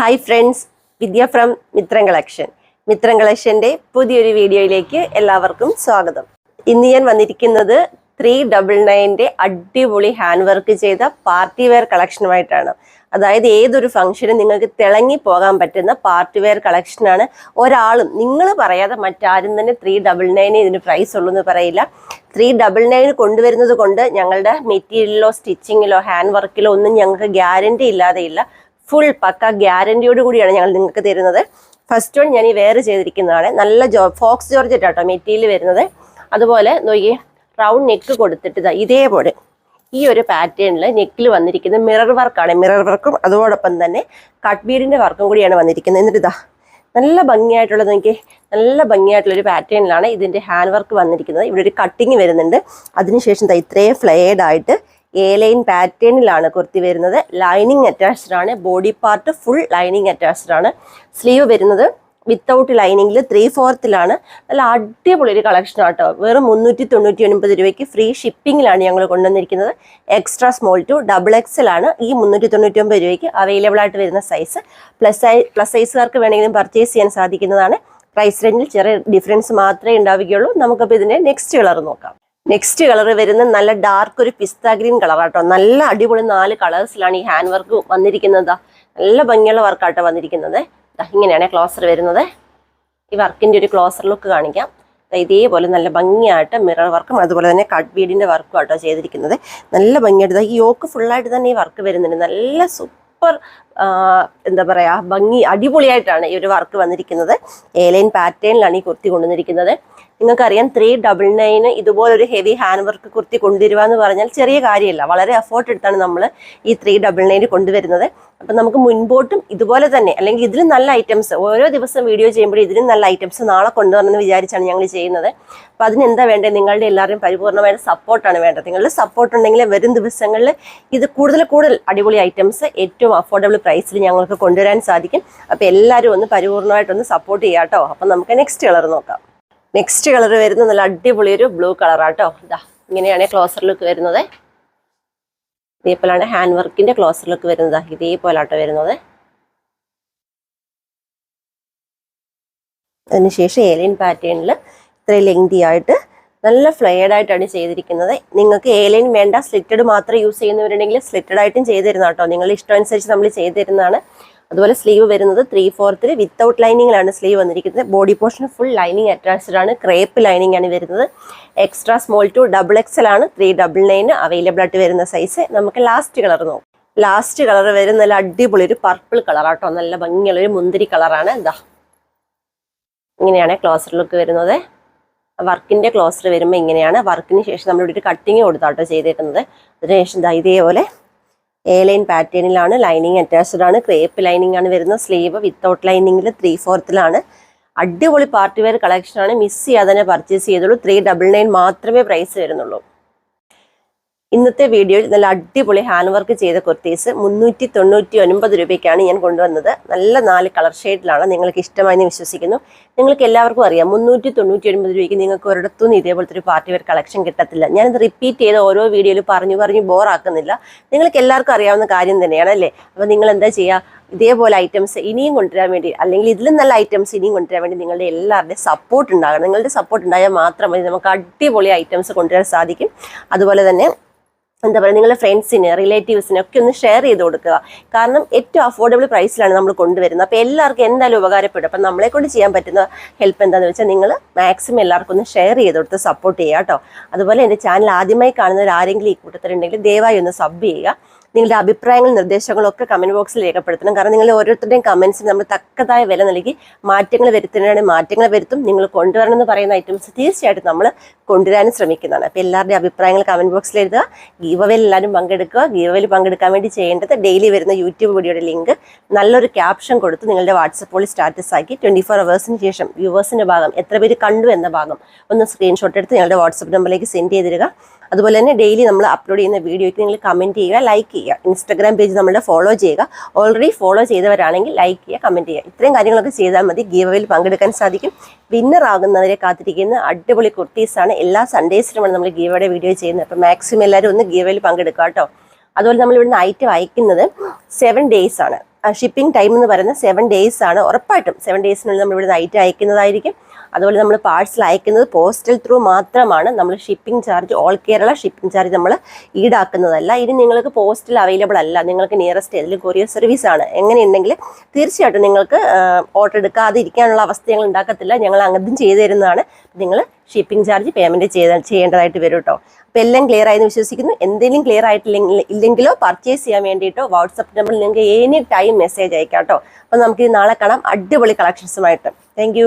Hi friends Vidya from Mithram collection Mithram കളക്ഷന്റെ പുതിയൊരു വീഡിയോയിലേക്ക് എല്ലാവർക്കും സ്വാഗതം. ഇന്ന് ഞാൻ വന്നിരിക്കുന്നത് ത്രീ ഡബിൾ നയന്റെ അടിപൊളി ഹാൻഡ് വർക്ക് ചെയ്ത പാർട്ടി വെയർ കളക്ഷനുമായിട്ടാണ് അതായത് ഏതൊരു ഫംഗ്ഷനും നിങ്ങൾക്ക് തിളങ്ങി പോകാൻ പറ്റുന്ന പാർട്ടി വെയർ കളക്ഷനാണ് ഒരാളും നിങ്ങൾ പറയാതെ മറ്റാരും തന്നെ ത്രീ ഡബിൾ നയന് ഇതിന് പ്രൈസ് ഉള്ളൂ എന്ന് പറയില്ല. ത്രീ ഡബിൾ നയൻ കൊണ്ടുവരുന്നത് കൊണ്ട് ഞങ്ങളുടെ മെറ്റീരിയലിലോ സ്റ്റിച്ചിങ്ങിലോ ഹാൻഡ് വർക്കിലോ ഒന്നും ഞങ്ങൾക്ക് ഗ്യാരണ്ടി ഇല്ലാതെ ഇല്ല ഫുൾ പക്ക ഗ്യാരണ്ടിയോട് കൂടിയാണ് ഞങ്ങൾ നിങ്ങൾക്ക് തരുന്നത്. ഫസ്റ്റ് വൺ ഞാൻ ഈ വെയർ ചെയ്തിരിക്കുന്നതാണ്. നല്ല ജോ ഫോക്സ് ജോർജറ്റ് ആട്ടോ മെറ്റീരിയൽ വരുന്നത്. അതുപോലെ നോക്കി റൗണ്ട് നെക്ക് കൊടുത്തിട്ട് ഇതാ ഇതേപോലെ ഈ ഒരു പാറ്റേണിൽ നെക്കിൽ വന്നിരിക്കുന്ന മിറർ വർക്കാണ് മിറർ വർക്കും അതോടൊപ്പം തന്നെ കട്ട് ബീഡിന്റെ വർക്കും കൂടിയാണ് വന്നിരിക്കുന്നത്. എന്നിട്ട് ഇതാ നല്ല ഭംഗിയായിട്ടുള്ളത് എനിക്ക് നല്ല ഭംഗിയായിട്ടുള്ള ഒരു പാറ്റേണിലാണ് ഇതിന്റെ ഹാൻഡ് വർക്ക് വന്നിരിക്കുന്നത്. ഇവിടെ ഒരു കട്ടിങ് വരുന്നുണ്ട്. അതിനുശേഷം ഇത്രയും ഫ്ലെയർഡ് ആയിട്ട് എ ലൈൻ പാറ്റേണിലാണ് കുർത്തി വരുന്നത്. ലൈനിങ് അറ്റാച്ച്ഡ് ആണ്. Body part full lining attached ആണ്. സ്ലീവ് വരുന്നത് വിത്തൗട്ട് ലൈനിങ്ങിൽ ത്രീ ഫോർത്തിലാണ് നല്ല അടിപൊളി ഒരു കളക്ഷൻ ആട്ടോ. വെറും മുന്നൂറ്റി തൊണ്ണൂറ്റി ഒൻപത് രൂപയ്ക്ക് ഫ്രീ ഷിപ്പിങ്ങിലാണ് ഞങ്ങൾ കൊണ്ടുവന്നിരിക്കുന്നത്. Extra small to double XL ആണ് ഈ മുന്നൂറ്റി തൊണ്ണൂറ്റി ഒമ്പത് രൂപയ്ക്ക് അവൈലബിൾ ആയിട്ട് വരുന്ന സൈസ് പ്ലസ് പ്ലസ് സൈസുകാർക്ക് വേണമെങ്കിലും പർച്ചേസ് ചെയ്യാൻ സാധിക്കുന്നതാണ്. പ്രൈസ് റേഞ്ചിൽ ചെറിയ ഡിഫറൻസ് മാത്രമേ ഉണ്ടാവുകയുള്ളൂ. നമുക്കപ്പോൾ ഇതിന്റെ നെക്സ്റ്റ് കളർ നോക്കാം. നെക്സ്റ്റ് കളർ വരുന്ന നല്ല ഡാർക്ക് ഒരു പിസ്ത ഗ്രീൻ കളറാട്ടോ നല്ല അടിപൊളി നാല് കളേഴ്സിലാണ് ഈ ഹാൻഡ് വർക്ക് വന്നിരിക്കുന്നത്. നല്ല ഭംഗിയുള്ള വർക്കാട്ടോ വന്നിരിക്കുന്നത്. ഇങ്ങനെയാണ് ക്ലോസർ വരുന്നത്. ഈ വർക്കിന്റെ ഒരു ക്ലോസർ ലുക്ക് കാണിക്കാം. ഇതേപോലെ നല്ല ഭംഗിയായിട്ട് മിറർ വർക്കും അതുപോലെ തന്നെ കട്ട് ബീഡിന്റെ വർക്കും ആട്ടോ ചെയ്തിരിക്കുന്നത്. നല്ല ഭംഗിയായിട്ട് ഈ യോക്ക് ഫുള്ളായിട്ട് തന്നെ ഈ വർക്ക് വരുന്നുണ്ട്. നല്ല സൂപ്പർ എന്താ പറയാ ഭംഗി അടിപൊളിയായിട്ടാണ് ഈ ഒരു വർക്ക് വന്നിരിക്കുന്നത്. ഏലൈൻ പാറ്റേണിലാണ് ഈ കുർത്തി കൊണ്ടുവന്നിരിക്കുന്നത്. നിങ്ങൾക്കറിയാം ത്രീ ഡബിൾ നയന് ഇതുപോലൊരു ഹെവി ഹാൻഡ് വർക്ക് കുർത്തി കൊണ്ടുവരിക എന്ന് പറഞ്ഞാൽ ചെറിയ കാര്യമല്ല. വളരെ എഫേർട്ട് എടുത്താണ് നമ്മൾ ഈ ത്രീ ഡബിൾ നയന് കൊണ്ടുവരുന്നത്. അപ്പം നമുക്ക് മുൻപോട്ടും ഇതുപോലെ തന്നെ അല്ലെങ്കിൽ ഇതിലും നല്ല ഐറ്റംസ് ഓരോ ദിവസം വീഡിയോ ചെയ്യുമ്പോഴും ഇതിലും നല്ല ഐറ്റംസ് നാളെ കൊണ്ടുവരണമെന്ന് വിചാരിച്ചാണ് ഞങ്ങൾ ചെയ്യുന്നത്. അപ്പം അതിനെന്താ വേണ്ടത് നിങ്ങളുടെ എല്ലാവരുടെയും പരിപൂർണമായ സപ്പോർട്ടാണ് വേണ്ടത്. നിങ്ങളുടെ സപ്പോർട്ട് ഉണ്ടെങ്കിൽ വരും ദിവസങ്ങളിൽ ഇത് കൂടുതൽ കൂടുതൽ അടിപൊളി ഐറ്റംസ് ഏറ്റവും അഫോർഡബിൾ പ്രൈസിൽ ഞങ്ങൾക്ക് കൊണ്ടുവരാൻ സാധിക്കും. അപ്പം എല്ലാവരും ഒന്ന് പരിപൂർണമായിട്ടൊന്ന് സപ്പോർട്ട് ചെയ്യാം കേട്ടോ അപ്പം നമുക്ക് നെക്സ്റ്റ് കളർ നോക്കാം. നെക്സ്റ്റ് കളർ വരുന്നത് നല്ല അടിപൊളി ഒരു ബ്ലൂ കളറാട്ടോ ഇതാ ഇങ്ങനെയാണ് ക്ലോസർ ലുക്ക് വരുന്നത്. ഇതേപോലെയാണ് ഹാൻഡ് വർക്കിന്റെ ക്ലോസർ ലുക്ക് വരുന്നത്. ഇതേപോലാട്ടോ വരുന്നത്. അതിനുശേഷം ഏലിയൻ പാറ്റേണിൽ ഇത്രയും ലെങ്തി ആയിട്ട് നല്ല ഫ്ലെയർഡ് ആയിട്ടാണ് ചെയ്തിരിക്കുന്നത്. നിങ്ങൾക്ക് ഏലൈൻ വേണ്ട സ്ലിറ്റഡ് മാത്രം യൂസ് ചെയ്യുന്നവരുണ്ടെങ്കിൽ സ്ലിറ്റഡ് ആയിട്ടും ചെയ്തു തരുന്ന കേട്ടോ നിങ്ങളുടെ ഇഷ്ടം അനുസരിച്ച് നമ്മൾ ചെയ്തു തരുന്നതാണ്. അതുപോലെ സ്ലീവ് വരുന്നത് ത്രീ ഫോർത്തിൽ വിത്തൗട്ട് ലൈനിങ്ങിലാണ് സ്ലീവ് വന്നിരിക്കുന്നത്. Body portion full lining attached ആണ്. ക്രേപ്പ് ലൈനിങ് ആണ് വരുന്നത്. Extra small to double XL ആണ്. ത്രീ ഡബിൾ നയൻ അവൈലബിൾ ആയിട്ട് വരുന്ന സൈസ് നമുക്ക് ലാസ്റ്റ് കളർ നോക്കാം. ലാസ്റ്റ് കളർ വരുന്ന നല്ല അടിപൊളി ഒരു പർപ്പിൾ കളറാട്ടോ നല്ല ഭംഗിയുള്ള ഒരു മുന്തിരി കളറാണ് എന്താ ഇങ്ങനെയാണ് ക്ലോസർ ലുക്ക് വരുന്നത്. വർക്കിന്റെ ക്ലോസർ വരുമ്പോൾ ഇങ്ങനെയാണ്. വർക്കിന് ശേഷം നമ്മൾ ഇവിടെ ഒരു കട്ടിങ് കൊടുത്താട്ടോ ചെയ്തേക്കുന്നത്. അതിനുശേഷം ഇതേപോലെ എ ലൈൻ പാറ്റേണിലാണ് ലൈനിങ് അറ്റാച്ച്ഡ് ആണ് ക്രേപ്പ് ലൈനിങ് ആണ് വരുന്നത് സ്ലീവ് വിത്തൗട്ട് ലൈനിങ്ങിൽ ത്രീ ഫോർത്തിലാണ് അടിപൊളി പാർട്ടി വെയർ കളക്ഷനാണ് മിസ് ചെയ്യാതെ തന്നെ പർച്ചേസ് ചെയ്തുള്ളൂ. ത്രീ ഡബിൾ നയൻ മാത്രമേ പ്രൈസ് വരുന്നുള്ളൂ. ഇന്നത്തെ വീഡിയോയിൽ നല്ല അടിപൊളി ഹാൻഡ് വർക്ക് ചെയ്ത കുർത്തീസ്. മുന്നൂറ്റി തൊണ്ണൂറ്റി ഒൻപത് രൂപയ്ക്കാണ് ഞാൻ കൊണ്ടുവന്നത്. നല്ല നാല് കളർ ഷെയ്ഡിലാണ് നിങ്ങൾക്ക് ഇഷ്ടമായി എന്ന് വിശ്വസിക്കുന്നു. നിങ്ങൾക്ക് എല്ലാവർക്കും അറിയാം മുന്നൂറ്റി തൊണ്ണൂറ്റി ഒൻപത് രൂപയ്ക്ക് നിങ്ങൾക്ക് ഒരിടത്തുനിന്ന് ഇതേപോലത്തെ ഒരു പാർട്ടി വെയർ കളക്ഷൻ കിട്ടത്തില്ല. ഞാനിത് റിപ്പീറ്റ് ചെയ്ത് ഓരോ വീഡിയോയിലും പറഞ്ഞു പറഞ്ഞു ബോറാക്കുന്നില്ല നിങ്ങൾക്ക് എല്ലാവർക്കും അറിയാവുന്ന കാര്യം തന്നെയാണ് അല്ലേ? അപ്പോൾ നിങ്ങൾ എന്താ ചെയ്യുക ഇതേപോലെ ഐറ്റംസ് ഇനിയും കൊണ്ടുവരാൻ വേണ്ടി അല്ലെങ്കിൽ ഇതിലും നല്ല ഐറ്റംസ് ഇനിയും കൊണ്ടുവരാൻ വേണ്ടി നിങ്ങളുടെ എല്ലാവരുടെയും സപ്പോർട്ട് ഉണ്ടാകണം. നിങ്ങളുടെ സപ്പോർട്ട് ഉണ്ടായാൽ മാത്രം മതി. നമുക്ക് അടിപൊളി ഐറ്റംസ് കൊണ്ടുവരാൻ സാധിക്കും. അതുപോലെ തന്നെ എന്താ പറയുക നിങ്ങളുടെ ഫ്രണ്ട്സിന് റിലേറ്റീവ്സിന് ഒക്കെ ഒന്ന് ഷെയർ ചെയ്ത് കൊടുക്കുക. കാരണം ഏറ്റവും അഫോർഡബിൾ പ്രൈസിലാണ് നമ്മൾ കൊണ്ടുവരുന്നത്. അപ്പോൾ എല്ലാവർക്കും എന്തായാലും ഉപകാരപ്പെടും. അപ്പം നമ്മളെ കൊണ്ട് ചെയ്യാൻ പറ്റുന്ന ഹെൽപ്പ് എന്താണെന്ന് വെച്ചാൽ നിങ്ങൾ മാക്സിമം എല്ലാവർക്കും ഒന്ന് ഷെയർ ചെയ്ത് കൊടുത്ത് സപ്പോർട്ട് ചെയ്യുക കേട്ടോ. അതുപോലെ എന്റെ ചാനൽ ആദ്യമായി കാണുന്നവർ ആരെങ്കിലും ഈ കൂട്ടത്തിലുണ്ടെങ്കിൽ ദയവായി ഒന്ന് സബ് ചെയ്യുക. നിങ്ങളുടെ അഭിപ്രായങ്ങളും നിർദ്ദേശങ്ങളും ഒക്കെ കമന്റ് ബോക്സിൽ രേഖപ്പെടുത്തണം. കാരണം നിങ്ങൾ ഓരോരുത്തരുടെയും കമന്റ്സിന് നമ്മൾ തക്കതായ വില നൽകി മാറ്റങ്ങൾ വരുത്തുന്നതിനാണ് മാറ്റങ്ങൾ വരുത്തും. നിങ്ങൾ കൊണ്ടുവരണം എന്ന് പറയുന്ന ഐറ്റംസ് തീർച്ചയായിട്ടും നമ്മൾ കൊണ്ടുവരാനും ശ്രമിക്കുന്നതാണ്. അപ്പോൾ എല്ലാവരുടെയും അഭിപ്രായങ്ങൾ കമന്റ് ബോക്സിൽ എഴുതുക. ഗീവവേൽ എല്ലാവരും പങ്കെടുക്കുക. ഗീവവേൽ പങ്കെടുക്കാൻ വേണ്ടി ചെയ്യേണ്ടത് ഡെയിലി വരുന്ന യൂട്യൂബ് വീഡിയോയുടെ ലിങ്ക് നല്ലൊരു ക്യാപ്ഷൻ കൊടുത്ത് നിങ്ങളുടെ വാട്സപ്പ് സ്റ്റാറ്റസ് ആക്കി ട്വന്റി ഫോർ അവേഴ്സിന് ശേഷം വ്യൂവേഴ്സിന്റെ ഭാഗം എത്ര പേര് കണ്ടു എന്ന ഭാഗം ഒന്ന് സ്ക്രീൻഷോട്ട് എടുത്ത് നിങ്ങളുടെ വാട്സപ്പ് നമ്പറിലേക്ക് സെൻഡ് ചെയ്തിരിക അതുപോലെ തന്നെ ഡെയിലി നമ്മൾ അപ്ലോഡ് ചെയ്യുന്ന വീഡിയോയ്ക്ക് നിങ്ങൾ കമന്റ് ചെയ്യുക ലൈക്ക് ചെയ്യുക. ഇൻസ്റ്റാഗ്രാം പേജ് നമ്മുടെ ഫോളോ ചെയ്യുക. ഓൾറെഡി ഫോളോ ചെയ്തവരാണെങ്കിൽ ലൈക്ക് ചെയ്യുക കമന്റ് ചെയ്യുക. ഇത്രയും കാര്യങ്ങളൊക്കെ ചെയ്താൽ മതി. ഗീവയിൽ പങ്കെടുക്കാൻ സാധിക്കും. വിന്നർ ആകുന്നവരെ കാത്തിരിക്കുന്ന അടിപൊളി കുർത്തീസാണ് എല്ലാ സൺഡേസിലുമാണ് നമ്മൾ ഗീവയുടെ വീഡിയോ ചെയ്യുന്നത്. അപ്പോൾ മാക്സിമം എല്ലാവരും ഒന്ന് ഗീവയിൽ പങ്കെടുക്കുക കേട്ടോ. അതുപോലെ നമ്മൾ ഇവിടുന്ന് ഐറ്റം അയക്കുന്നത് സെവൻ ഡേയ്സ് ആണ്. ഷിപ്പിംഗ് ടൈം എന്ന് പറയുന്നത് സെവൻ ഡേയ്സ് ആണ്. ഉറപ്പായിട്ടും സെവൻ ഡേയ്സിനുള്ളിൽ നമ്മൾ ഇവിടെ നൈറ്റ് അയക്കുന്നതായിരിക്കും. അതുപോലെ നമ്മൾ പാഴ്സൽ അയക്കുന്നത് പോസ്റ്റൽ ത്രൂ മാത്രമാണ്. നമ്മൾ shipping charge all Kerala shipping charge നമ്മൾ ഈടാക്കുന്നതല്ല. ഇനി നിങ്ങൾക്ക് പോസ്റ്റൽ അവൈലബിൾ അല്ല. നിങ്ങൾക്ക് നിയറസ്റ്റ് ഏതെങ്കിലും കൊറിയർ സർവീസ് ആണ്. എങ്ങനെയുണ്ടെങ്കിൽ തീർച്ചയായിട്ടും നിങ്ങൾക്ക് ഓർഡർ എടുക്കാതെ ഇരിക്കാനുള്ള അവസ്ഥ ഞങ്ങൾ ഉണ്ടാക്കത്തില്ല. ഞങ്ങൾ അങ്ങനെ ചെയ്തു തരുന്നതാണ്. നിങ്ങൾ ഷിപ്പിംഗ് ചാർജ് പേയ്മെന്റ് ചെയ്യേണ്ടതായിട്ട് വരും കേട്ടോ. അപ്പോൾ എല്ലാം ക്ലിയർ ആയെന്ന് വിശ്വസിക്കുന്നു. എന്തെങ്കിലും ക്ലിയർ ആയിട്ടില്ലെങ്കിൽ ഇല്ലെങ്കിലോ പർച്ചേസ് ചെയ്യാൻ വേണ്ടിയിട്ടോ വാട്സപ്പ് നമ്പറിൽ നിങ്ങൾക്ക് എനി ടൈം മെസ്സേജ് അയക്കാം കേട്ടോ. അപ്പോൾ നമുക്ക് നാളെ കാണാം. അടിപൊളി കളക്ഷൻസുമായിട്ട് താങ്ക്